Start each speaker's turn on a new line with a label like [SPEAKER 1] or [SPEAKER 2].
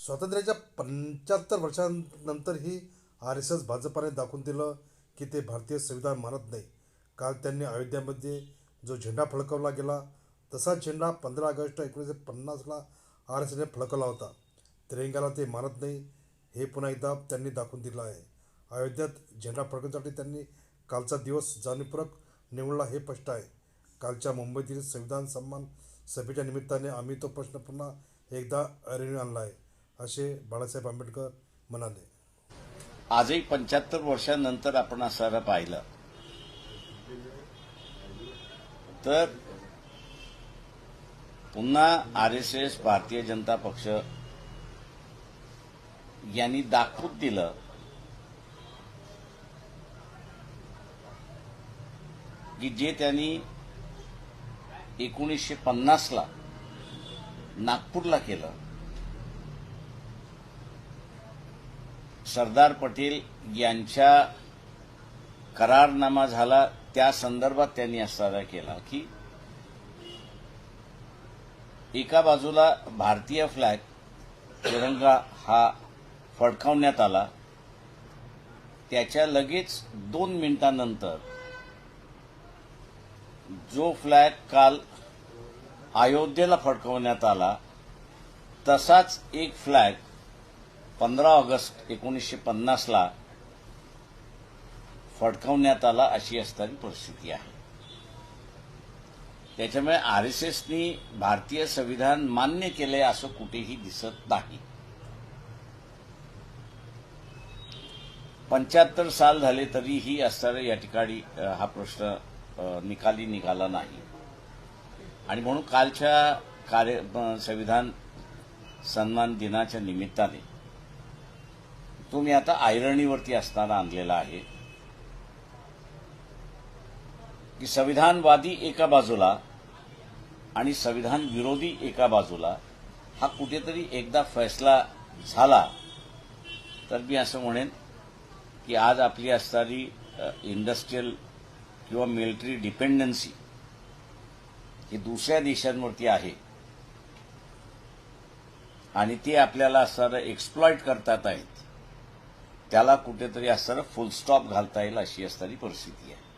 [SPEAKER 1] स्वातंत्र्याच्या पंच्याहत्तर वर्षांनंतरही आर एस एस भाजपाने दाखवून दिलं की ते भारतीय संविधान मानत नाही. काल त्यांनी अयोध्यामध्ये जो झेंडा फडकवला गेला तसा झेंडा पंधरा ऑगस्ट एकोणीसशे पन्नासला आर एस एसने फडकवला होता. तिरंग्याला ते मानत नाही हे पुन्हा एकदा त्यांनी दाखवून दिलं आहे. अयोध्येत झेंडा फडकवण्यासाठी त्यांनी कालचा दिवस जाणीवपूर्वक निवडला हे स्पष्ट आहे. कालच्या मुंबईतील संविधान सन्मान सभेच्या निमित्ताने आम्ही तो प्रश्न पुन्हा एकदा ऐरणीवर आणला आहे. असे बाळासाहेब आंबेडकर म्हणाले.
[SPEAKER 2] आजही पंच्याहत्तर वर्षांनंतर आपण असं पाहिलं. तर पुन्हा R S S Bharatiya Janata पक्ष यांनी दाखवून दिलं की जे त्यांनी एकोणीसशे पन्नासला नागपूरला केलं. सरदार पटेल यांच्या करारनामा झाला त्या संदर्भात त्यांनी असा केला की एका बाजूला भारतीय फ्लॅग तिरंगा हा फडकावण्यात आला. त्याच्या लगेच दोन मिनिटांनंतर जो फ्लॅग काल अयोध्येला फडकवण्यात आला तसाच एक फ्लॅग पंधरा ऑगस्ट एकोणीसशे पन्नासला फडकावण्यात आला अशी असणारी परिस्थिती आहे. त्याच्यामुळे आर एस एसनी भारतीय संविधान मान्य केले असं कुठेही दिसत नाही. पंच्याहत्तर साल झाले तरीही असणारे या ठिकाणी हा प्रश्न निकाली निघाला नाही. आणि म्हणून कालच्या कार्य संविधान सन्मान दिनाच्या निमित्ताने तो मी आता आयरणीवरती असताना आणलेला आहे. की संविधानवादी एका बाजूला आणि संविधान विरोधी एका बाजूला हा कुठेतरी एकदा फैसला झाला तर मी असं म्हणेन की आज आपली असणारी इंडस्ट्रीयल किंवा मिलिटरी डिपेंडन्सी ही दुसऱ्या देशांवरती आहे. आणि ते आपल्याला असणारं एक्सप्लॉइट करतात आहेत. त्याला कुठेतरी असताना फुलस्टॉप घालता येईल अशी असणारी परिस्थिती आहे.